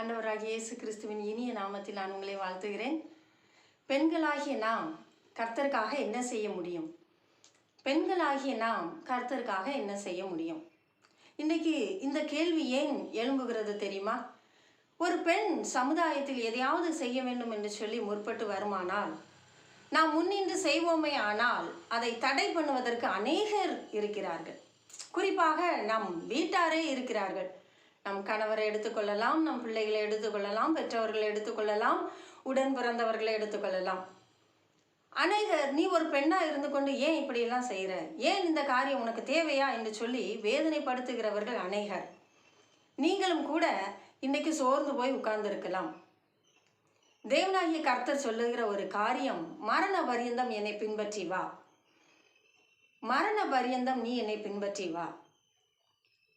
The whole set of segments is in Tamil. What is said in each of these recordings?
ஆண்டவராகிய இயேசு கிறிஸ்துவின் இனிய நாமத்தில் நான் உங்களை வாழ்த்துகிறேன். பெண்களாகிய நாம் கர்த்தருக்காக என்ன செய்ய முடியும்? பெண்களாகிய நாம் கர்த்தருக்காக என்ன செய்ய முடியும்? இன்றைக்கி இந்த கேள்வி ஏன் எழும்புகிறது தெரியுமா? ஒரு பெண் சமுதாயத்தில் எதையாவது செய்ய வேண்டும் என்று சொல்லி முற்பட்டு வருமானால் நாம் முன்னின்று செய்வோமே ஆனால் அதை தடை பண்ணுவதற்கு அநேகர் இருக்கிறார்கள். குறிப்பாக நம் வீட்டாரே இருக்கிறார்கள். நம் கணவரை எடுத்துக்கொள்ளலாம் நம் பிள்ளைகளை எடுத்துக்கொள்ளலாம் பெற்றவர்களை எடுத்துக்கொள்ளலாம் உடன் பிறந்தவர்களை எடுத்துக்கொள்ளலாம். அநேகர் நீ ஒரு பெண்ணாக இருந்து கொண்டு ஏன் இப்படியெல்லாம் செய்கிற ஏன் இந்த காரியம் உனக்கு தேவையா என்று சொல்லி வேதனைப்படுத்துகிறவர்கள் அநேகர். நீங்களும் கூட இன்னைக்கு சோர்ந்து போய் உட்கார்ந்துருக்கலாம். தேவனாகிய கர்த்தர் சொல்லுகிற ஒரு காரியம் மரண பரியந்தம் என்னை பின்பற்றி வா. மரண பரியந்தம் நீ என்னை பின்பற்றி வா.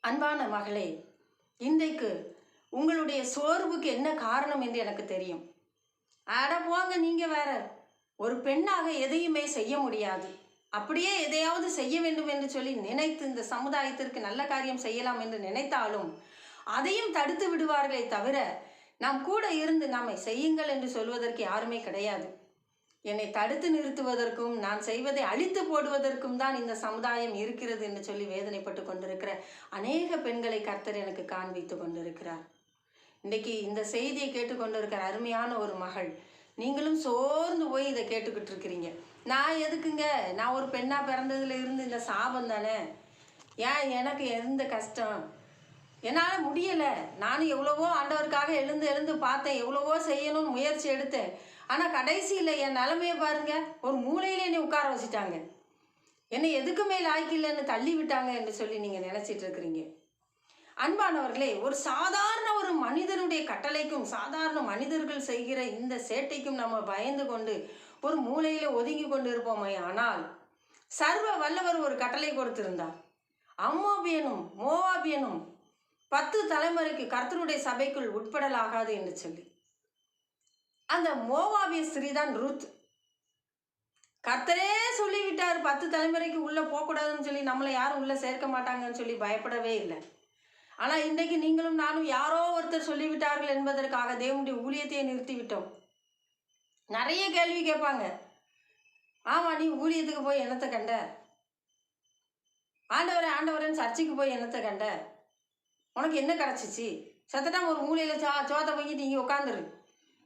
அன்பான மகளே இன்றைக்கு உங்களுடைய சோர்வுக்கு என்ன காரணம் என்று எனக்கு தெரியும். அட போங்க நீங்கள் வேற. ஒரு பெண்ணாக எதையுமே செய்ய முடியாது. அப்படியே எதையாவது செய்ய வேண்டும் என்று சொல்லி நினைத்து இந்த சமுதாயத்திற்கு நல்ல காரியம் செய்யலாம் என்று நினைத்தாலும் அதையும் தடுத்து விடுவார்களே தவிர நாம் கூட இருந்து நம்மை செய்யுங்கள் என்று சொல்வதற்கு யாருமே கிடையாது. என்னை தடுத்து நிறுத்துவதற்கும் நான் செய்வதை அழித்து போடுவதற்கும் தான் இந்த சமுதாயம் இருக்கிறது என்று சொல்லி வேதனைப்பட்டு கொண்டிருக்கிற அநேக பெண்களை கர்த்தர் எனக்கு காண்பித்து கொண்டிருக்கிறார். இன்றைக்கு இந்த செய்தியை கேட்டுக்கொண்டிருக்கிற அருமையான ஒரு மகள் நீங்களும் சோர்ந்து போய் இதை கேட்டுக்கிட்டு இருக்கிறீங்க. நான் எதுக்குங்க? நான் ஒரு பெண்ணாக பிறந்ததுல இருந்து இந்த சாபம் தானே? ஏன் எனக்கு எந்த கஷ்டம்? என்னால் முடியலை. நானும் எவ்வளவோ ஆண்டவருக்காக எழுந்து எழுந்து பார்த்தேன். எவ்வளவோ செய்யணும்னு முயற்சி எடுத்தேன். ஆனால் கடைசியில் என் நிலமையை பாருங்க. ஒரு மூலையில் என்னை உட்கார வச்சுட்டாங்க. என்னை எதுக்குமே லாய்க்கில்லைன்னு தள்ளி விட்டாங்க என்று சொல்லி நீங்கள் நினச்சிட்டு இருக்கிறீங்க. அன்பானவர்களே ஒரு சாதாரண ஒரு மனிதனுடைய கட்டளைக்கும் சாதாரண மனிதர்கள் செய்கிற இந்த சேட்டைக்கும் நம்ம பயந்து கொண்டு ஒரு மூலையில் ஒதுங்கி கொண்டு இருப்போமே ஆனால் சர்வ வல்லவர் ஒரு கட்டளை கொடுத்திருந்தார். அம்மோபியனும் மோவாபியனும் பத்து தலைமுறைக்கு கர்த்தருடைய சபைக்குள் உட்படலாகாது என்று சொல்லி. அந்த மோவாபிய ஸ்திரீதான் ரூத். கர்த்தரே சொல்லிவிட்டார் பத்து தலைமுறைக்கு உள்ளே போகக்கூடாதுன்னு சொல்லி நம்மளை யாரும் உள்ளே சேர்க்க மாட்டாங்கன்னு சொல்லி பயப்படவே இல்லை. ஆனால் இன்றைக்கு நீங்களும் நானும் யாரோ ஒருத்தர் சொல்லிவிட்டார்கள் என்பதற்காக தேவனுடைய ஊழியத்தையே நிறுத்திவிட்டோம். நிறைய கேள்வி கேட்பாங்க. ஆமாம் நீ ஊழியத்துக்கு போய் என்னத்தை கண்ட? ஆண்டவரே ஆண்டவரேன்னு சர்ச்சுக்கு போய் என்னத்தை கண்ட? உனக்கு என்ன கிடச்சிச்சு? சத்தட்டாம ஒரு மூலையில் சோ சோத்தை வாங்கிட்டு இங்கே உட்காந்துரு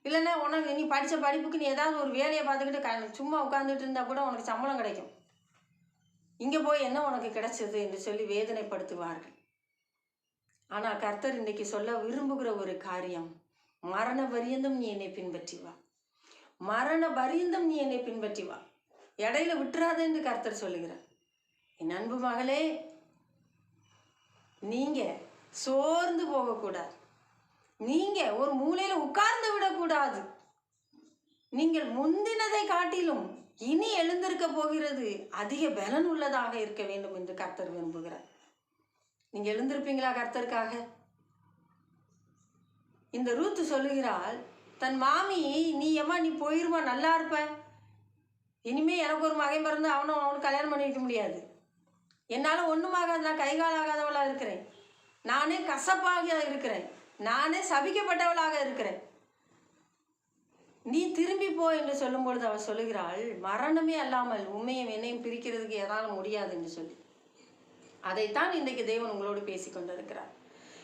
இல்லைன்னா உனக்கு நீ படித்த படிப்புக்கு நீ ஏதாவது ஒரு வேலையை பார்த்துக்கிட்டு க சும்மா உட்காந்துட்டு இருந்தால் கூட உனக்கு சம்பளம் கிடைக்கும். இங்கே போய் என்ன உனக்கு கிடைச்சது என்று சொல்லி வேதனைப்படுத்துவார்கள். ஆனால் கர்த்தர் இன்னைக்கு சொல்ல விரும்புகிற ஒரு காரியம் மரண பரியந்தம் நீ என்னை பின்பற்றி வா மரண பரியந்தம் நீ என்னை பின்பற்றி வா இடையில விட்டுறாத என்று கர்த்தர் சொல்லுகிறார். என் அன்பு மகளே நீங்க சோர்ந்து போகக்கூடாது. நீங்க ஒரு மூலையில உட்கார்ந்து விடக்கூடாது. நீங்கள் முந்தினதை காட்டிலும் இனி எழுந்திருக்க போகிறது அதிக பலன் உள்ளதாக இருக்க வேண்டும் என்று கர்த்தர் விரும்புகிறார். நீங்க எழுந்திருப்பீங்களா கர்த்தருக்காக? இந்த ரூத்து சொல்லுகிறாள் தன் மாமி நீ எம்மா நீ போயிருமா? நல்லா இருப்ப. இனிமே எனக்கு ஒரு மகன் பிறந்து அவனும் அவனுக்கு கல்யாணம் பண்ணி வைக்க முடியாது. என்னால் ஒன்றுமாகாது நான் கைகாலாகாதவளாக இருக்கிறேன். நானே கசப்பாக இருக்கிறேன். நானே சபிக்கப்பட்டவளாக இருக்கிறேன். நீ திரும்பி போ என்று சொல்லும் பொழுது அவள் சொல்லுகிறாள் மரணமே அல்லாமல் உண்மையும் என்னையும் பிரிக்கிறதுக்கு எதாலும் முடியாது என்று சொல்லி. அதைத்தான் இன்றைக்கு தேவன் உங்களோடு பேசி கொண்டிருக்கிறார்.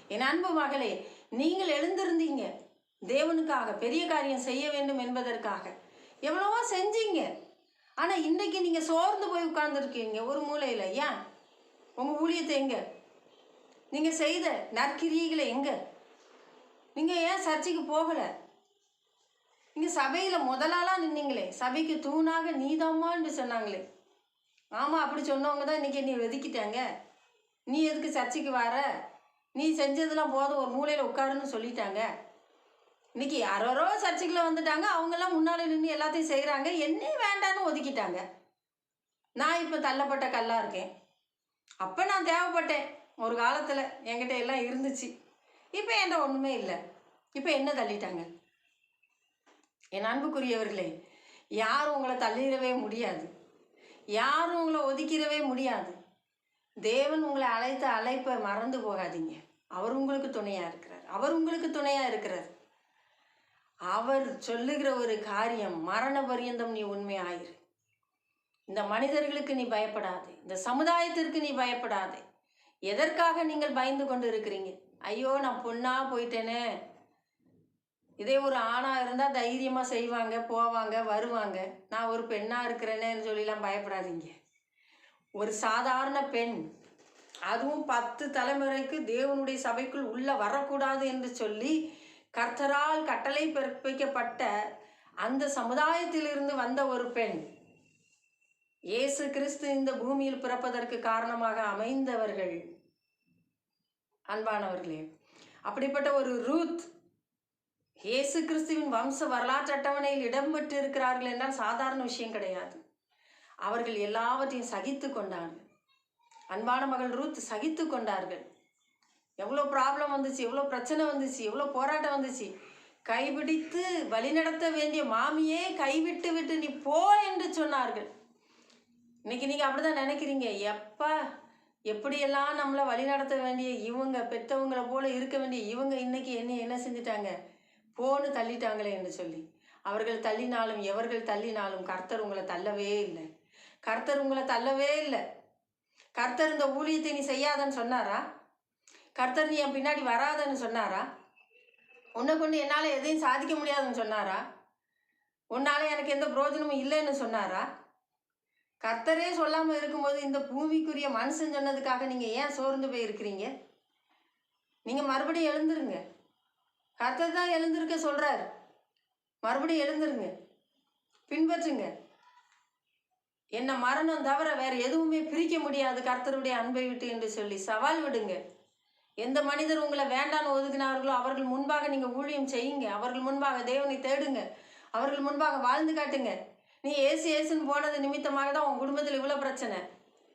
என் அன்பு மகளே நீங்கள் எழுந்திருந்தீங்க. தேவனுக்காக பெரிய காரியம் செய்ய வேண்டும் என்பதற்காக. எவ்வளவோ செஞ்சீங்க. ஆனால் இன்றைக்கி நீங்கள் சோர்ந்து போய் உட்கார்ந்துருக்கீங்க. ஒரு மூலையில். ஏன்? உங்கள் ஊழியத்தை எங்க? நீங்கள் செய்த நற்கிரியைகளை எங்கே? நீங்கள் ஏன் சர்ச்சைக்கு போகலை? நீங்கள் சபையில் முதலாளாக நின்னீங்களே. சபைக்கு தூணாக நீதாம்மான்னு சொன்னாங்களே. ஆமாம் அப்படி சொன்னவங்க தான் இன்றைக்கி நீ வெதுக்கிட்டாங்க. நீ எதுக்கு சர்ச்சைக்கு வர? நீ செஞ்சதெல்லாம் போதும் ஒரு மூலையில் உட்காருன்னு சொல்லிட்டாங்க. இன்னைக்கு யாரோ சர்ச்சைக்குள்ள வந்துட்டாங்க. அவங்கெல்லாம் முன்னால் நின்று எல்லாத்தையும் செய்கிறாங்க என்னையும் வேண்டான்னு ஒதுக்கிட்டாங்க. நான் இப்போ தள்ளப்பட்ட கல்லாக இருக்கேன். அப்போ நான் தேவைப்பட்டேன். ஒரு காலத்தில் என்கிட்ட எல்லாம் இருந்துச்சு. இப்போ என்கிட்ட ஒன்றுமே இல்லை. இப்போ என்ன தள்ளிட்டாங்க? என் அன்புக்குரியவர்களே யாரும் உங்களை தள்ளிடவே முடியாது. யாரும் உங்களை ஒதுக்கிடவே முடியாது. தேவன் உங்களை அழைத்த அழைப்பை மறந்து போகாதீங்க. அவர் உங்களுக்கு துணையாக இருக்கிறார். அவர் உங்களுக்கு துணையாக இருக்கிறார். அவர் சொல்லுகிற ஒரு காரியம் மரண பரியந்தம் நீ உண்மையாயிரு. இந்த மனிதர்களுக்கு நீ பயப்படாதே. இந்த சமுதாயத்திற்கு நீ பயப்படாதே. எதற்காக நீங்கள் பயந்து கொண்டு இருக்கிறீங்க? ஐயோ நான் பொண்ணாக போயிட்டேனே. இதே ஒரு ஆணாக இருந்தால் தைரியமாக செய்வாங்க போவாங்க வருவாங்க. நான் ஒரு பெண்ணாக இருக்கிறேனேன்னு சொல்லிலாம் பயப்படாதீங்க. ஒரு சாதாரண பெண் அதுவும் பத்து தலைமுறைக்கு தேவனுடைய சபைக்குள் உள்ளே வரக்கூடாது என்று சொல்லி கர்த்தரால் கட்டளை பிறப்பிக்கப்பட்ட அந்த சமுதாயத்திலிருந்து வந்த ஒரு பெண் இயேசு கிறிஸ்து இந்த பூமியில் பிறப்பதற்கு காரணமாக அமைந்தவர்கள். அன்பானவர்களே அப்படிப்பட்ட ஒரு ரூத் இயேசு கிறிஸ்துவின் வம்ச வரலாற்று அட்டவணையில் இடம்பெற்று இருக்கிறார்கள் என்றால் சாதாரண விஷயம் கிடையாது. அவர்கள் எல்லாவற்றையும் சகித்து கொண்டார்கள். அன்பான மகள் ரூத் சகித்து கொண்டார்கள். எவ்வளோ ப்ராப்ளம் வந்துச்சு எவ்வளோ பிரச்சனை வந்துச்சு எவ்வளோ போராட்டம் வந்துச்சு. கைபிடித்து வழிநடத்த வேண்டிய மாமியே கைவிட்டு விட்டு நீ போ என்று சொன்னார்கள். இன்னைக்கு நீங்கள் அப்படிதான் நினைக்கிறீங்க? எப்போ? எப்படியெல்லாம் நம்மளை வழிநடத்த வேண்டிய இவங்க பெற்றவங்களை போல இருக்க வேண்டிய இவங்க இன்னைக்கு என்ன என்ன செஞ்சிட்டாங்க? போன்னு தள்ளிட்டாங்களே என்று சொல்லி. அவர்கள் தள்ளினாலும் எவர்கள் தள்ளினாலும் கர்த்தர் உங்களை தள்ளவே இல்லை. கர்த்தர் உங்களை தள்ளவே இல்லை. கர்த்தர் இந்த ஊழியத்தை நீ செய்யாதன்னு சொன்னாரா? கர்த்தர் நீ என் பின்னாடி வராதன்னு சொன்னாரா? உன்னை கொண்டு என்னால் எதையும் சாதிக்க முடியாதுன்னு சொன்னாரா? உன்னால எனக்கு எந்த பிரயோஜனமும் இல்லைன்னு சொன்னாரா? கர்த்தரே சொல்லாமல் இருக்கும்போது இந்த பூமிக்குரிய மனுஷன் சொன்னதுக்காக நீங்கள் ஏன் சோர்ந்து போயிருக்கிறீங்க? நீங்கள் மறுபடியும் எழுந்துருங்க. கர்த்தர் தான் எழுந்திருக்க சொல்கிறார் மறுபடியும் எழுந்துருங்க. பின்பற்றுங்க. என்ன மரணம் தவிர வேறு எதுவுமே பிரிக்க முடியாது கர்த்தருடைய அன்பை விட்டு என்று சொல்லி சவால் விடுங்க. எந்த மனிதர் உங்களை வேண்டான்னு ஒதுக்கினார்களோ அவர்கள் முன்பாக நீங்கள் ஊழியம் செய்யுங்க. அவர்கள் முன்பாக தேவனை தேடுங்க. அவர்கள் முன்பாக வாழ்ந்து காட்டுங்க. நீ ஏசு ஏசுன்னு போனது நிமித்தமாக தான் உன் குடும்பத்தில் இவ்வளோ பிரச்சனை.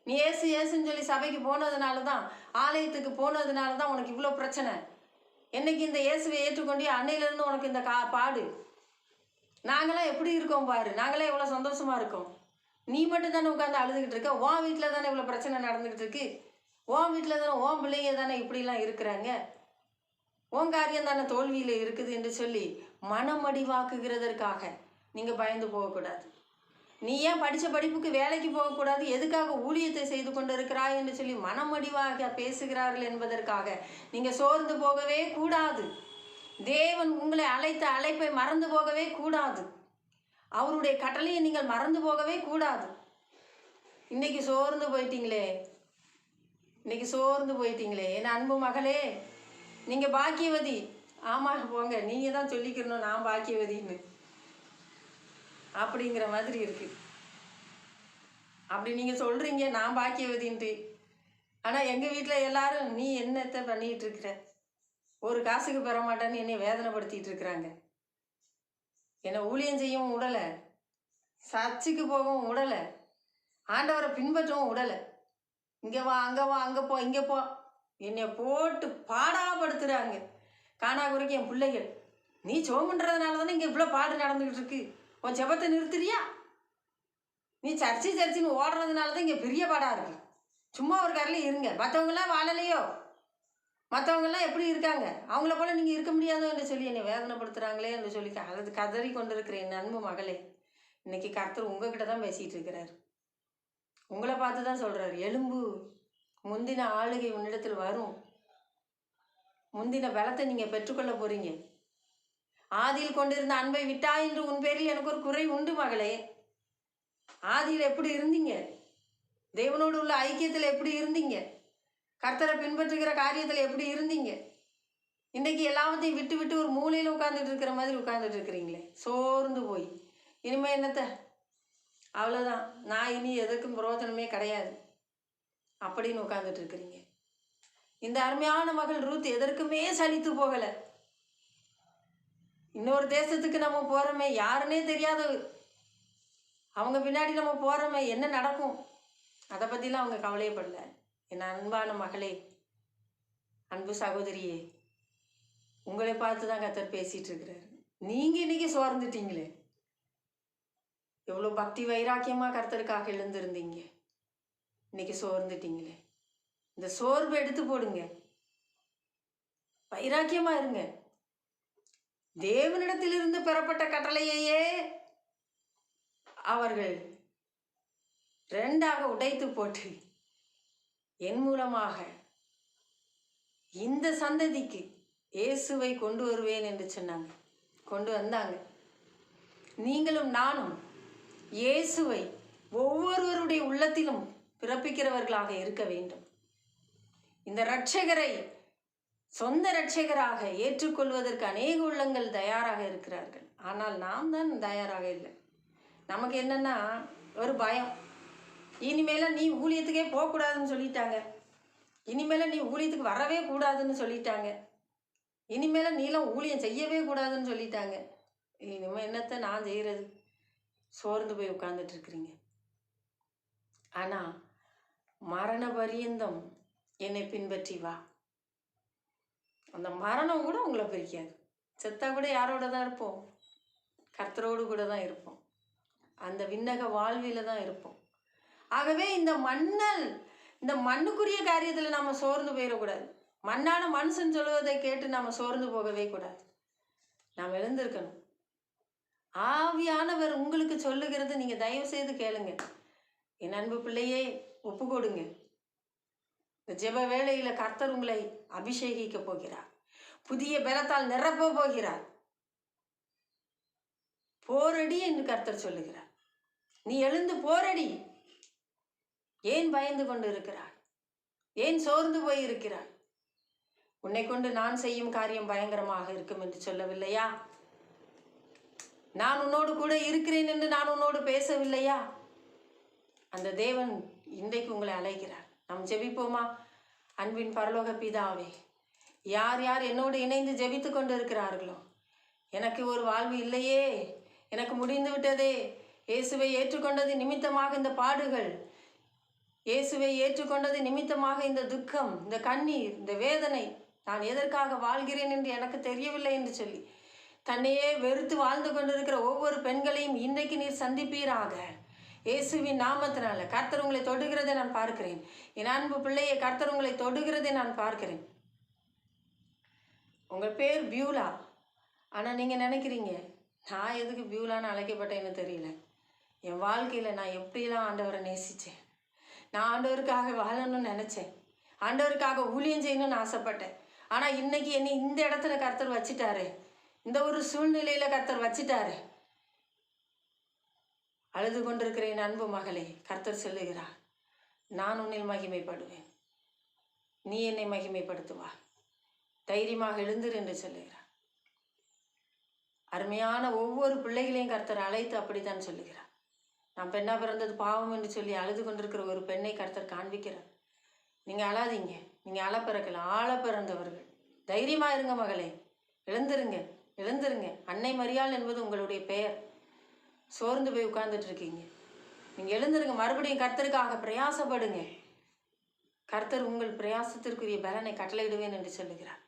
நீ ஏசு ஏசுன்னு சொல்லி சபைக்கு போனதுனால தான் ஆலயத்துக்கு போனதுனால தான் உனக்கு இவ்வளோ பிரச்சனை. என்னைக்கு இந்த இயேசுவை ஏற்றுக்கொண்டு அன்னையிலேருந்து உனக்கு இந்த கா பாடு. நாங்களாம் எப்படி இருக்கோம் பாரு. நாங்களாம் எவ்வளோ சந்தோஷமாக இருக்கோம். நீ மட்டும் தானே உட்காந்து அழுதுகிட்டு இருக்க. உன் வீட்டில் தானே இவ்வளோ பிரச்சனை நடந்துக்கிட்டு இருக்கு. உன் வீட்டில் தானே உன் பிள்ளைங்க தானே இப்படிலாம் இருக்கிறாங்க. உன் காரியம் தானே தோல்வியில் இருக்குது என்று சொல்லி மனமடிவாக்குகிறதற்காக நீங்கள் பயந்து போகக்கூடாது. நீ ஏன் படித்த படிப்புக்கு வேலைக்கு போகக்கூடாது. எதுக்காக ஊழியத்தை செய்து கொண்டு இருக்கிறாய் என்று சொல்லி மனமடிவாக பேசுகிறார்கள் என்பதற்காக. நீங்கள் சோர்ந்து போகவே கூடாது. தேவன் உங்களை அழைத்த அழைப்பை மறந்து போகவே கூடாது. அவருடைய கட்டளையை நீங்கள் மறந்து போகவே கூடாது. இன்னைக்கு சோர்ந்து போயிட்டீங்களே. இன்னைக்கு சோர்ந்து போயிட்டீங்களே. என் அன்பு மகளே நீங்கள் பாக்கியவதி. ஆமாம் போங்க. நீங்கள் தான் சொல்லிக்கிறணும். நான் பாக்கியவதின்னு. அப்படிங்கிற மாதிரி இருக்கு. அப்படி நீங்கள் சொல்கிறீங்க நான் பாக்கியவதின்ட்டு ஆனால் எங்கள் வீட்டில் எல்லாரும் நீ என்னத்தை பண்ணிகிட்டு இருக்கிற ஒரு காசுக்கு பெற மாட்டேன்னு என்னை வேதனைப்படுத்திட்டு இருக்கிறாங்க. என்னை ஊழியம் செய்யவும் விடலை சர்ச்சுக்கு போகவும் விடலை ஆண்டவரை பின்பற்றவும் விடலை இங்கே வா அங்கே வா அங்கே போ இங்கே போ. என்னை போட்டு பாடாப்படுத்துகிறாங்க காணா குறைக்கு என் பிள்ளைகள் நீ சோமுன்றதுனால தானே இங்கே இவ்வளோ பாடு நடந்துக்கிட்டு இருக்கு உன் ஜபத்தை நிறுத்துறியா? நீ சர்ச்சி சர்ச்சின்னு ஓடுறதுனால தான் இங்கே பெரிய பாடாக இருக்கு. சும்மா ஒரு கரையில் இருங்க. மற்றவங்களாம் வாழலையோ? மற்றவங்கெல்லாம் எப்படி இருக்காங்க? அவங்கள போல் நீங்கள் இருக்க முடியாதோ என்று சொல்லி என்னை வேதனைப்படுத்துகிறாங்களே என்று சொல்லி அழுது கதறி கொண்டிருக்கிற என் அன்பு மகளே. இன்னைக்கு கர்த்தர் உங்ககிட்ட தான் பேசிகிட்டு இருக்கிறார். உங்களை பார்த்து தான் சொல்கிறார் எலும்பு முந்தின ஆளுகை உன்னிடத்தில் வரும். முந்தின பலத்தை நீங்கள் பெற்றுக்கொள்ள போகிறீங்க ஆதியில் கொண்டிருந்த அன்பை விட்டா என்று உன் பேரில் எனக்கு ஒரு குறை உண்டு மகளே. ஆதியில் எப்படி இருந்தீங்க? தேவனோடு உள்ள ஐக்கியத்தில் எப்படி இருந்தீங்க? கர்த்தரை பின்பற்றுகிற காரியத்தில் எப்படி இருந்தீங்க? இன்றைக்கி எல்லாத்தையும் விட்டு விட்டு ஒரு மூலையில் உட்காந்துட்டு இருக்கிற மாதிரி உட்காந்துட்டு இருக்கிறீங்களே. சோர்ந்து போய். இனிமேல் என்னத்த? அவ்வளோதான் நான் இனி எதுக்கும் பிரயோஜனமே கிடையாது. அப்படின்னு உட்காந்துட்டு இருக்கிறீங்க. இந்த அருமையான மகள் ரூத் எதற்குமே சலித்து போகலை. இன்னொரு தேசத்துக்கு நம்ம போகிறோமே யாருன்னே தெரியாது. அவங்க பின்னாடி நம்ம போகிறோமே என்ன நடக்கும்? அதை பற்றிலாம் அவங்க கவலையப்படல. என் அன்பான மகளே அன்பு சகோதரியே உங்களை பார்த்து தான் கத்தர் பேசிகிட்டு இருக்கிறாரு நீங்கள் இன்றைக்கி சோர்ந்துட்டீங்களே? எவ்வளோ பக்தி வைராக்கியமாக கர்த்தருக்காக எழுந்திருந்தீங்க. இன்றைக்கி சோர்ந்துட்டீங்களே? இந்த சோர்வு எடுத்து போடுங்க. வைராக்கியமாக இருங்க. தேவனிடத்திலிருந்து பெறப்பட்ட கட்டளையையே அவர்கள் ரெண்டாக உடைத்து போட்டு என் மூலமாக இந்த சந்ததிக்கு இயேசுவை கொண்டு வருவேன் என்று சொன்னாங்க. கொண்டு வந்தாங்க. நீங்களும் நானும் இயேசுவை ஒவ்வொருவருடைய உள்ளத்திலும் பிறப்பிக்கிறவர்களாக இருக்க வேண்டும். இந்த இரட்சகரை சொந்த ரட்சகராக ஏற்றுக்கொள்வதற்கு அநேக உள்ளங்கள் தயாராக இருக்கிறார்கள். ஆனால் நாம் தான் தயாராக இல்லை. நமக்கு என்னென்னா ஒரு பயம். இனிமேல நீ ஊழியத்துக்கே போகக்கூடாதுன்னு சொல்லிட்டாங்க. இனிமேல நீ ஊழியத்துக்கு வரவே கூடாதுன்னு சொல்லிட்டாங்க. இனிமேல நீலாம் ஊழியம் செய்யவே கூடாதுன்னு சொல்லிட்டாங்க. இனிமேல் என்னத்தை நான் செய்கிறது சோர்ந்து போய் உட்கார்ந்துட்டு இருக்கிறீங்க. மரண பரியந்தம் என்னை பின்பற்றி வா. அந்த மரணம் கூட உங்களை பிரிக்காது செத்தா கூட யாரோட தான் இருப்போம்? கர்த்தரோடு கூட தான் இருப்போம். அந்த விண்ணக வாழ்வில தான் இருப்போம். ஆகவே இந்த மண்ணல் இந்த மண்ணுக்குரிய காரியத்தில் நம்ம சோர்ந்து போயிடக்கூடாது மண்ணான மனுஷன் சொல்வதை கேட்டு நம்ம சோர்ந்து போகவே கூடாது. நாம் எழுந்திருக்கணும். ஆவியானவர் உங்களுக்கு சொல்லுகிறது நீங்கள் தயவு செய்து கேளுங்க. என் அன்பு பிள்ளையே ஒப்பு கொடுங்க. ஜெப வேளையில் கர்த்தர் உங்களை அபிஷேகிக்க போகிறார். புதிய பலத்தால் நிரப்ப போகிறார். போரடி என்று கர்த்தர் சொல்லுகிறார். நீ எழுந்து போரடி. ஏன் பயந்து கொண்டு இருக்கிறாய் ஏன் சோர்ந்து போய் இருக்கிறாய் உன்னை கொண்டு நான் செய்யும் காரியம் பயங்கரமாக இருக்கும் என்று சொல்லவில்லையா? நான் உன்னோடு கூட இருக்கிறேன் என்று நான் உன்னோடு பேசவில்லையா? அந்த தேவன் இன்றைக்கு உங்களை அழைக்கிறார். நாம் ஜெபிப்போமா? அன்பின் பரலோக பிதாவே யார் யார் என்னோடு இணைந்து ஜெபித்து கொண்டு இருக்கிறார்களோ எனக்கு ஒரு வாழ்வு இல்லையே. எனக்கு முடிந்து விட்டதே. இயேசுவை ஏற்றுக்கொண்டது நிமித்தமாக இந்த பாடுகள். இயேசுவை ஏற்றுக்கொண்டது நிமித்தமாக இந்த துக்கம் இந்த கண்ணீர் இந்த வேதனை. நான் எதற்காக வாழ்கிறேன் என்று எனக்கு தெரியவில்லை என்று சொல்லி தன்னையே வெறுத்து வாழ்ந்து கொண்டிருக்கிற ஒவ்வொரு பெண்களையும் இன்றைக்கு நீர் சந்திப்பீராக. இயேசுவின் நாமத்தினால கர்த்தர் உங்களை தொடுகிறதை நான் பார்க்கிறேன். என் அன்பு பிள்ளையை கர்த்தர் உங்களை தொடுகிறதை நான் பார்க்கிறேன். உங்கள் பேர் பியூலா. ஆனால் நீங்கள் நினைக்கிறீங்க நான் எதுக்கு பியூலான்னு அழைக்கப்பட்டேன்னு தெரியல. என் வாழ்க்கையில் நான் எப்படிலாம் ஆண்டவரை நேசித்தேன் நான் ஆண்டவருக்காக வாழணும்னு நினச்சேன். ஆண்டவருக்காக ஊழியம் செய்யணும்னு ஆசைப்பட்டேன். ஆனால் இன்னைக்கு என்னை இந்த இடத்துல கர்த்தர் வச்சுட்டாரு. இந்த ஒரு சூழ்நிலையில் கர்த்தர் வச்சுட்டாரு. அழுது கொண்டிருக்கிற என் அன்பு மகளே கர்த்தர் சொல்லுகிறார் நான் உன்னில் மகிமைப்படுவேன். நீ என்னை மகிமைப்படுத்துவா? தைரியமாக எழுந்திரு என்று சொல்லுகிறார். அருமையான ஒவ்வொரு பிள்ளைகளையும் கர்த்தர் அழைத்து அப்படித்தான் சொல்லுகிறார். நான் பெண்ணாக பிறந்தது பாவம் என்று சொல்லி அழுது கொண்டிருக்கிற ஒரு பெண்ணை கர்த்தர் காண்பிக்கிறார். நீங்கள் அழாதீங்க. நீங்கள் அழ பிறக்கல ஆழ பிறந்தவர்கள் தைரியமாக இருங்க மகளே. எழுந்திருங்க. எழுந்திருங்க. அன்னை மரியாள் என்பது உங்களுடைய பெயர். சோர்ந்து போய் உட்கார்ந்துட்டு இருக்கீங்க நீங்கள் எழுந்துருங்க மறுபடியும் கர்த்தருக்காக பிரயாசப்படுங்க. கர்த்தர் உங்கள் பிரயாசத்திற்குரிய பலனை கட்டளையிடுவேன் என்று சொல்லுகிறார்.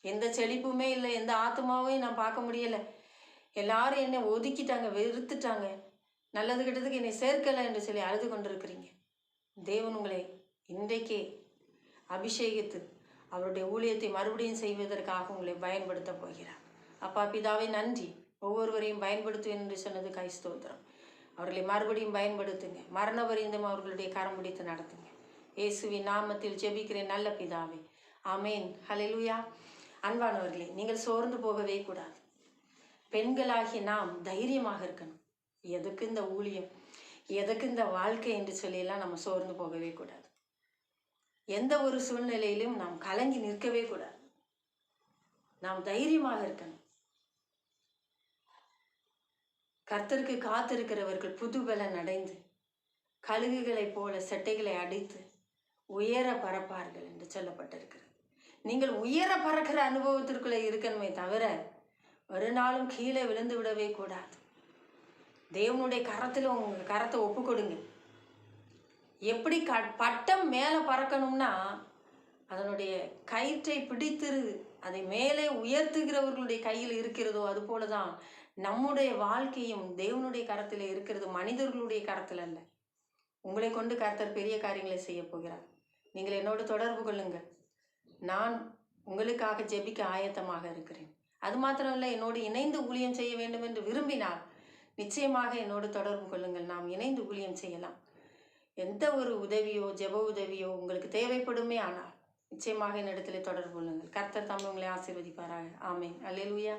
எந்த செழிப்புமே இல்லை எந்த ஆத்மாவையும் நான் பார்க்க முடியலை. எல்லாரும் என்னை ஒதுக்கிட்டாங்க வெறுத்துட்டாங்க. நல்லது கெட்டதுக்கு என்னை சேர்க்கலை என்று சொல்லி அழுது கொண்டிருக்கிறீங்க. தேவன் உங்களை இன்றைக்கே அபிஷேகித்து அவருடைய ஊழியத்தை மறுபடியும் செய்வதற்காக உங்களை பயன்படுத்த போகிறார். அப்பா பிதாவை நன்றி. ஒவ்வொருவரையும் பயன்படுத்துவேன் என்று சொன்னது கைஸ்தோத்திரம் அவர்களை மறுபடியும் பயன்படுத்துங்க. மரண பரியந்தம் அவர்களுடைய கரம் பிடித்து நடத்துங்க. இயேசுவின் நாமத்தில் ஜெபிக்கிறேன் நல்ல பிதாவே. அமேன் ஹலெலுயா அன்பானவர்களே நீங்கள் சோர்ந்து போகவே கூடாது. பெண்களாகி நாம் தைரியமாக இருக்கணும். எதுக்கு இந்த ஊழியம்? எதுக்கு இந்த வாழ்க்கை என்று சொல்லியெல்லாம் நம்ம சோர்ந்து போகவே கூடாது. எந்த ஒரு சூழ்நிலையிலும் நாம் கலங்கி நிற்கவே கூடாது. நாம் தைரியமாக இருக்கணும். கர்த்தருக்கு காத்திருக்கிறவர்கள் புதுபலன் அடைந்து கழுகுகளைப் போல செட்டைகளை அடித்து உயர பறப்பார்கள் என்று சொல்லப்பட்டிருக்கிறது. நீங்கள் உயர பறக்கிற அனுபவத்திற்குள்ளே இருக்கணுமே தவிர ஒரு நாளும் கீழே விழுந்து விடவே கூடாது. தேவனுடைய கரத்தில் உங்கள் கரத்தை ஒப்பு கொடுங்க. எப்படி க பட்டம் மேலே பறக்கணும்னா அதனுடைய கயிற்றை பிடித்திரு அதை மேலே உயர்த்துகிறவர்களுடைய கையில் இருக்கிறதோ அது போல தான் நம்முடைய வாழ்க்கையும் தேவனுடைய கரத்தில் இருக்கிறது மனிதர்களுடைய கரத்தில் அல்ல. உங்களை கொண்டு கர்த்தர் பெரிய காரியங்களை செய்ய போகிறார். நீங்கள் என்னோடு தொடர்பு கொள்ளுங்கள். நான் உங்களுக்காக ஜெபிக்க ஆயத்தமாக இருக்கிறேன். அது மாத்திரமல்ல என்னோடு இணைந்து ஊழியம் செய்ய வேண்டும் என்று விரும்பினால் நிச்சயமாக என்னோடு தொடர்பு கொள்ளுங்கள். நாம் இணைந்து ஊழியம் செய்யலாம். எந்த ஒரு உதவியோ ஜெப உதவியோ உங்களுக்கு தேவைப்படுமே ஆனால் நிச்சயமாக என்னிடத்திலே தொடர்பு கொள்ளுங்கள். கர்த்தர் தாமே உங்களை ஆசீர்வதிப்பாராக. ஆமென். அல்லேலூயா.